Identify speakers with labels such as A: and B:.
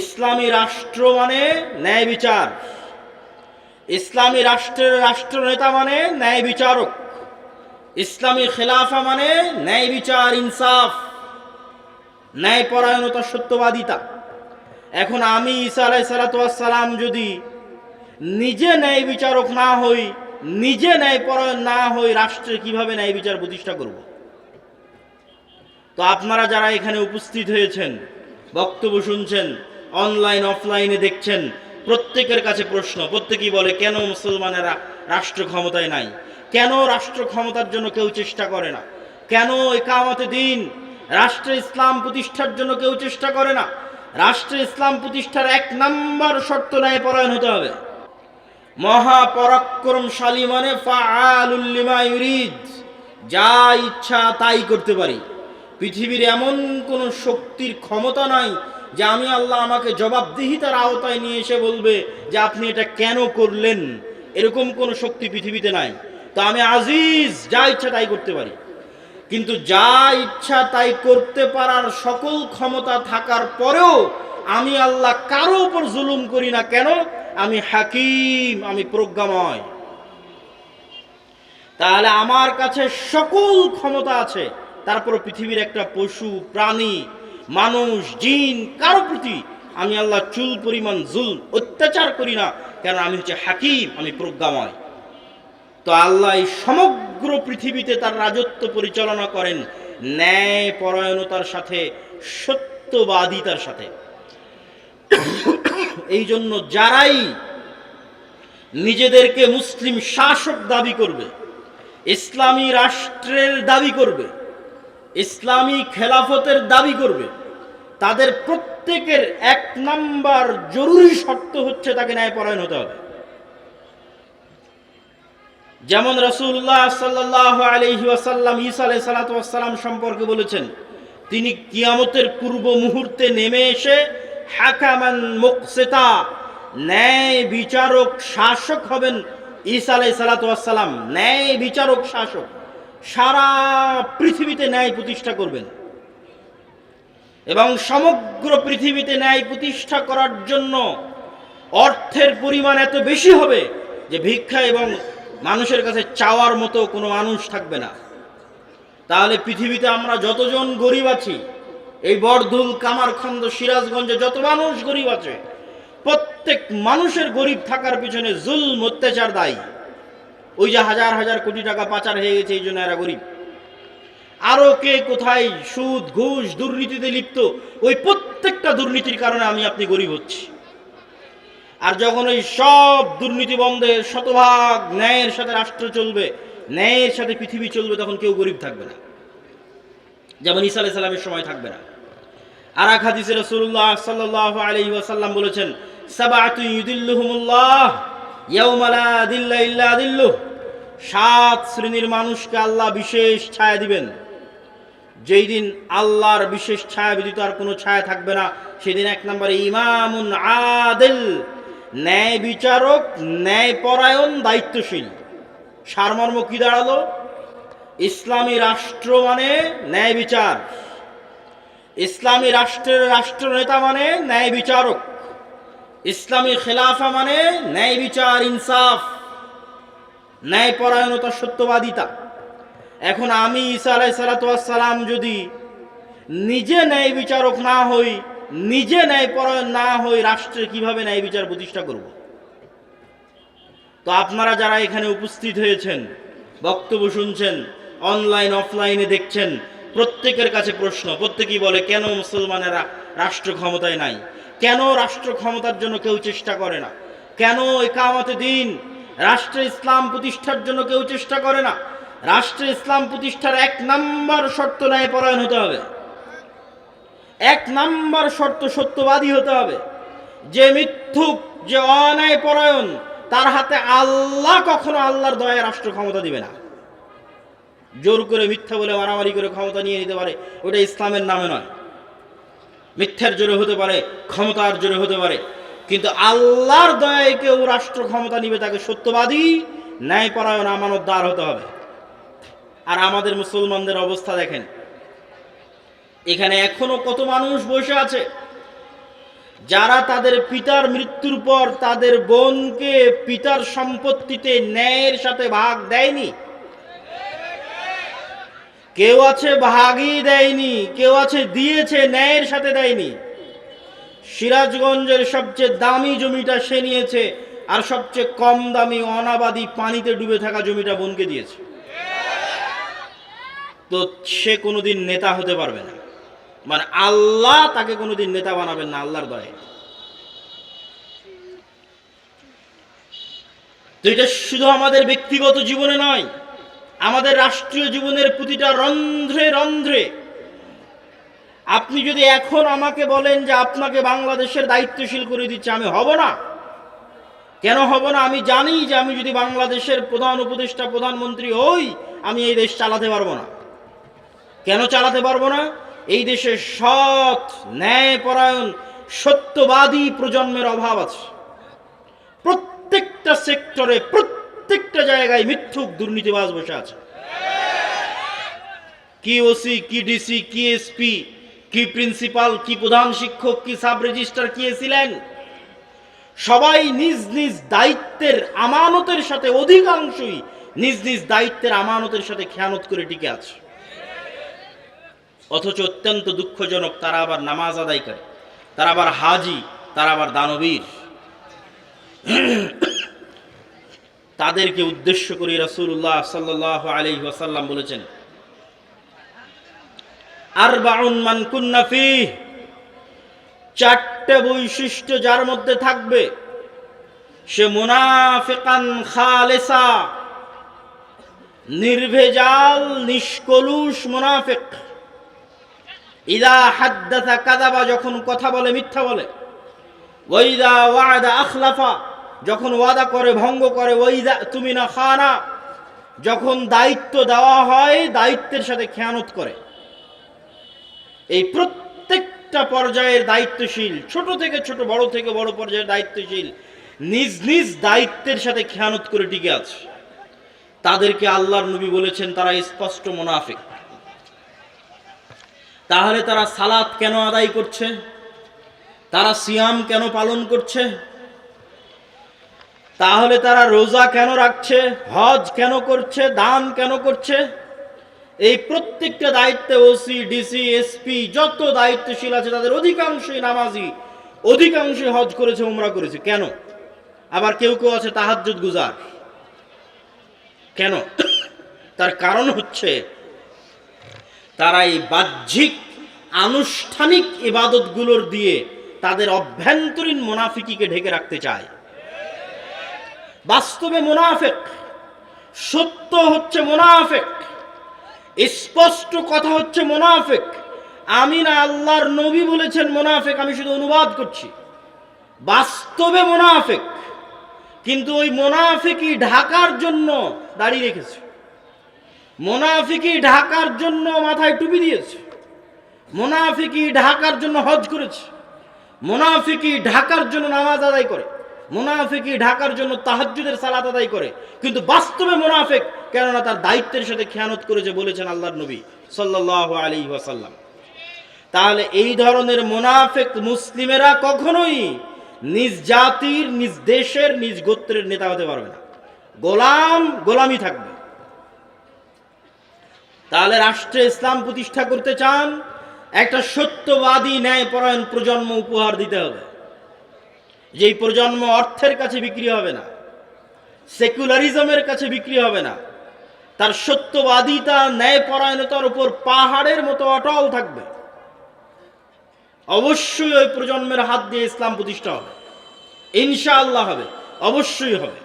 A: ইসলামী রাষ্ট্র মানে ন্যায় বিচার। ইসলামী রাষ্ট্রের রাষ্ট্রনেতা মানে ন্যায় বিচারক। ইসলামী খেলাফা মানে ন্যায় বিচার ইনসাফ। ন্যায় পরায়ণতা সত্যবাদিতা। এখন আমি ঈসা আলাই সালাতাম যদি নিজে ন্যায় বিচারক না হই, নিজে ন্যায় পরায়ণ না হই, রাষ্ট্রে কীভাবে ন্যায় বিচার প্রতিষ্ঠা করব? তো আপনারা যারা এখানে উপস্থিত হয়েছেন, বক্তব্য শুনছেন অনলাইন অফলাইনে দেখছেন? প্রত্যেকের কাছে প্রশ্ন, প্রত্যেকেই বলে, কেন মুসলমানেরা রাষ্ট্র ক্ষমতায় নাই? কেন রাষ্ট্র ক্ষমতার জন্য কেউ চেষ্টা করে না? কেন একামতে দিন রাষ্ট্রে ইসলাম প্রতিষ্ঠার জন্য কেউ চেষ্টা করে না? রাষ্ট্রে ইসলাম প্রতিষ্ঠার এক নম্বর শর্ত ন্যায় পরায়ণ হতে হবে। মহাপরাক্রমশালী মানে যা ইচ্ছা তাই করতে পারি। পৃথিবীর এমন কোনো শক্তির ক্ষমতা নাই যে আমি আল্লাহ আমাকে জবাবদিহিতার আওতায় নিয়ে এসে বলবে যে আপনি এটা কেন করলেন? এরকম কোনো শক্তি পৃথিবীতে নাই। তো আমি আজিজ, যা ইচ্ছা তাই করতে পারি। কিন্তু যা ইচ্ছা তাই করতে পারার সকল ক্ষমতা থাকার পরেও আমি আল্লাহ কারও উপর জুলুম করি না। কেন? আমি হাকিম, আমি প্রজ্ঞাময়। তাহলে আমার কাছে সকল ক্ষমতা আছে। তারপর পৃথিবীর একটা পশু, প্রাণী মানুষ, জিন, কারও প্রতি আমি আল্লাহ চুল পরিমাণ জুল অত্যাচার করি না কেন আমি হচ্ছে হাকিম, আমি প্রজ্ঞাময়। তো আল্লাহ এই সমগ্র পৃথিবীতে তার রাজত্ব পরিচালনা করেন ন্যায় পরায়ণতার সাথে, সত্যবাদিতার সাথে। এই জন্য যারাই নিজেদেরকে মুসলিম শাসক দাবি করবে, ইসলামী রাষ্ট্রের দাবি করবে ইসলামী খেলাফতের দাবি করবে। তাদের প্রত্যেকের এক নাম্বার জরুরি শর্ত হচ্ছে তাকে ন্যায়পরায়ণ হতে হবে। যেমন রসুল্লাহ সাল্লাহ আলহি ওয়াসাল্লাম ঈসা আলাই সালাতাম সম্পর্কে বলেছেন, তিনি কিয়ামতের পূর্ব মুহূর্তে নেমে এসে হাকামান মুকসেতা, ন্যায় বিচারক শাসক হবেন ঈসা আলাই সালাতাম ন্যায় বিচারক শাসক। সারা পৃথিবীতে ন্যায় প্রতিষ্ঠা করবেন। এবং সমগ্র পৃথিবীতে ন্যায় প্রতিষ্ঠা করার জন্য অর্থের পরিমাণ এত বেশি হবে যে ভিক্ষা এবং মানুষের কাছে চাওয়ার মতো কোনো মানুষ থাকবে না। তাহলে পৃথিবীতে আমরা যতজন গরিব আছি, এই বরদুল কামারখন্দ, সিরাজগঞ্জে যত মানুষ গরিব আছে, প্রত্যেক মানুষের গরিব থাকার পিছনে জুলম, অত্যাচার, দায়ী। ওই যে হাজার হাজার কোটি টাকা পাচার হয়ে গেছে, এই জন্য এরা গরিব। আরও কে কোথায় সুদ, ঘুষ, দুর্নীতিতে লিপ্ত, ওই প্রত্যেকটা দুর্নীতির কারণে আমি আপনি গরিব হচ্ছি। আর যখন ওই সব দুর্নীতি বন্ধে শতভাগ ন্যায়ের সাথে রাষ্ট্র চলবে, ন্যায়ের সাথে পৃথিবী চলবে, তখন কেউ গরিব থাকবে না। যেমন ইসা আলাই সাল্লামের সময় থাকবে না। আর এক হাদিসে রসুল্লাহ সাল্লাহ আলহি ওয়াসাল্লাম বলেছেন সাবাতু সাত শ্রেণির মানুষকে আল্লাহ বিশেষ ছায়া দিবেন। যেই দিন আল্লাহর বিশেষ ছায়া ব্যতীত আর কোনো ছায়া থাকবে না, সেদিন এক নম্বরে ইমামুন আদেল, ন্যায় বিচারক, ন্যায় পরায়ণ, দায়িত্বশীল। সারমর্ম কি দাঁড়াল? ইসলামী রাষ্ট্র মানে ন্যায় বিচার। ইসলামী রাষ্ট্রের রাষ্ট্রনেতা মানে ন্যায় বিচারক। ইসলামী খেলাফা মানে ন্যায় বিচার, ইনসাফ, ন্যায় পরায়ণতা, সত্যবাদিতা। এখন আমি ঈসা আলাই সালাতাম যদি নিজে ন্যায় বিচারক না হই, নিজে ন্যায় পরায়ণ না হই, রাষ্ট্রে কীভাবে ন্যায় বিচার প্রতিষ্ঠা করব? তো আপনারা যারা এখানে উপস্থিত হয়েছেন, বক্তব্য শুনছেন অনলাইন অফলাইনে দেখছেন, প্রত্যেকের কাছে প্রশ্ন, প্রত্যেকেই বলে, কেন মুসলমানেরা রাষ্ট্র ক্ষমতায় নাই? কেন রাষ্ট্র ক্ষমতার জন্য কেউ চেষ্টা করে না? কেন একামতে দিন রাষ্ট্রে ইসলাম প্রতিষ্ঠার জন্য কেউ চেষ্টা করে না? রাষ্ট্রে ইসলাম প্রতিষ্ঠার এক নাম্বার শর্ত ন্যায় পরায়ণ হতে হবে। এক নাম্বার শর্ত সত্যবাদী হতে হবে। যে মিথ্যুক, যে অন্যায় পরায়ণ তার হাতে আল্লাহ কখনো আল্লাহর দয়ায় রাষ্ট্র ক্ষমতা দিবে না। জোর করে মিথ্যা বলে মারামারি করে ক্ষমতা নিয়ে নিতে পারে, ওটা ইসলামের নামে নয়। মিথ্যার জোরে হতে পারে, ক্ষমতার জোরে হতে পারে। কিন্তু আল্লাহর দয়ায় কেউ রাষ্ট্র ক্ষমতা নিবে, তাকে সত্যবাদী, ন্যায়পরায়ণ আমানতদার হতে হবে। আর আমাদের মুসলমানদের অবস্থা দেখেন, এখানে এখনও কত মানুষ বসে আছে, যারা তাদের পিতার মৃত্যুর পর তাদের বোনকে পিতার সম্পত্তিতে ন্যায়ের সাথে ভাগ দেয়নি কেউ আছে ভাগই দেয়নি, কেউ আছে দিয়েছে, ন্যায়ের সাথে দেয়নি। সিরাজগঞ্জের সবচেয়ে দামি জমিটা সে নিয়েছে, আর সবচেয়ে কম দামি অনাবাদী পানিতে ডুবে থাকা জমিটা বোনকে দিয়েছে। তো সে কোনোদিন নেতা হতে পারবে না। মানে আল্লাহ তাকে কোনোদিন নেতা বানাবেন না, আল্লাহর দয়ে। তো এটা শুধু আমাদের ব্যক্তিগত জীবনে নয় আমাদের রাষ্ট্রীয় জীবনের প্রতিটা রন্ধ্রে রন্ধ্রে, আপনি যদি এখন আমাকে বলেন যে আপনাকে বাংলাদেশের দায়িত্বশীল করে দিচ্ছে, আমি হব না। কেন হব না? আমি জানি যে আমি যদি বাংলাদেশের প্রধান উপদেষ্টা, প্রধানমন্ত্রী হই, আমি এই দেশ চালাতে পারব না। কেন চালাতে পারব না? এই দেশে সৎ, ন্যায়পরায়ণ, সত্যবাদী প্রজন্মের অভাব আছে। প্রত্যেকটা সেক্টরে প্রত্যেকটা জায়গায় মিথ্যুক দুর্নীতিবাজ বসে আছে। কি ওসি, কি ডিসি, কি এসপি, কি প্রিন্সিপাল, কি প্রধান শিক্ষক, কি সাব রেজিস্ট্রার, কি ছিলেন সবাই নিজ নিজ দায়িত্বের আমানতের সাথে অধিকাংশই নিজ নিজ দায়িত্বের আমানতের সাথে খেয়ানত করে টিকে আছে। অথচ অত্যন্ত দুঃখজনক, তারা আবার নামাজ আদায় করে। তারা আবার হাজি, তারা আবার দানবীর। তাদেরকে উদ্দেশ্য করে রাসূলুল্লাহ সাল্লাল্লাহু আলাইহি ওয়াসাল্লাম বলেছেন, আরবাউন মান কুন্না ফিহ চারটে বৈশিষ্ট্য যার মধ্যে থাকবে, সে মুনাফিকান খালেসা, নির্ভেজাল, নিষ্কলুষ মুনাফিক। ইদা হাদ্দাথা কাদাবা যখন কথা বলে, মিথ্যা বলে ওইদা ওয়াদা আখলাফা যখন ওয়াদা করে, ভঙ্গ করে ওই তুমি না খানা, যখন দায়িত্ব দেওয়া হয়, দায়িত্বের সাথে খেয়ানত করে। এই প্রত্যেকটা পর্যায়ের দায়িত্বশীল, ছোট থেকে ছোট, বড় থেকে বড় পর্যায়ের দায়িত্বশীল, নিজ নিজ দায়িত্বের সাথে খেয়ানত করে টিকে আছে। তাদেরকে আল্লাহর নবী বলেছেন, তারা স্পষ্ট মুনাফিক। তাহলে তারা সালাত কেন আদায় করছে? তারা সিয়াম কেন পালন করছে? তাহলে তারা রোজা কেন রাখছে? হজ কেন করছে? দান কেন করছে? এই প্রত্যেকটা দায়িত্বে ওসি ডিসি এসপি যত দায়িত্বশীল আছে, তাদের অধিকাংশই নামাজি, অধিকাংশই হজ করেছে, উমরা করেছে। কেন? আবার কেউ কেউ আছে তাহাজ্জুদ গুজার। কেন? তার কারণ হচ্ছে তারা এই বাহ্যিক, আনুষ্ঠানিক ইবাদতগুলোর দিয়ে তাদের অভ্যন্তরীণ মোনাফিকিকে ঢেকে রাখতে চায়। বাস্তবে মুনাফেক, সত্য হচ্ছে মুনাফেক, স্পষ্ট কথা হচ্ছে মোনাফেক। আমি না আল্লাহর নবী বলেছেন মোনাফেক, আমি শুধু অনুবাদ করছি। বাস্তবে মোনাফেক, কিন্তু ওই মোনাফেকি ঢাকার জন্য দাঁড়িয়ে রেখেছে। মোনাফিকি ঢাকার জন্য মাথায় টুপি দিয়েছে। মোনাফিকি ঢাকার জন্য হজ করেছে। মোনাফিকি ঢাকার জন্য নামাজ আদায় করে। মোনাফিকি ঢাকার জন্য তাহাজ্জুদের সালাত আদায় করে। কিন্তু বাস্তবে মোনাফেক কেননা তার দায়িত্বের সাথে খেয়ানত করেছে বলেছেন আল্লাহর নবী সাল্লাহ আলী ওয়াসাল্লাম। তাহলে এই ধরনের মোনাফেক মুসলিমেরা কখনোই নিজ জাতির, নিজ দেশের, নিজ গোত্রের নেতা হতে পারবে না। গোলাম গোলামি থাকবে। তাহলে রাষ্ট্রে ইসলাম প্রতিষ্ঠা করতে চান, একটা সত্যবাদী ন্যায়পরায়ণ প্রজন্ম উপহার দিতে হবে। যেই প্রজন্ম অর্থের কাছে বিক্রি হবে না, সেকুলারিজমের কাছে বিক্রি হবে না, তার সত্যবাদিতা, ন্যায়পরায়ণতার উপর পাহাড়ের মতো অটল থাকবে। অবশ্যই ওই প্রজন্মের হাত দিয়ে ইসলাম প্রতিষ্ঠা হবে। ইনশাআল্লাহ হবে। অবশ্যই হবে।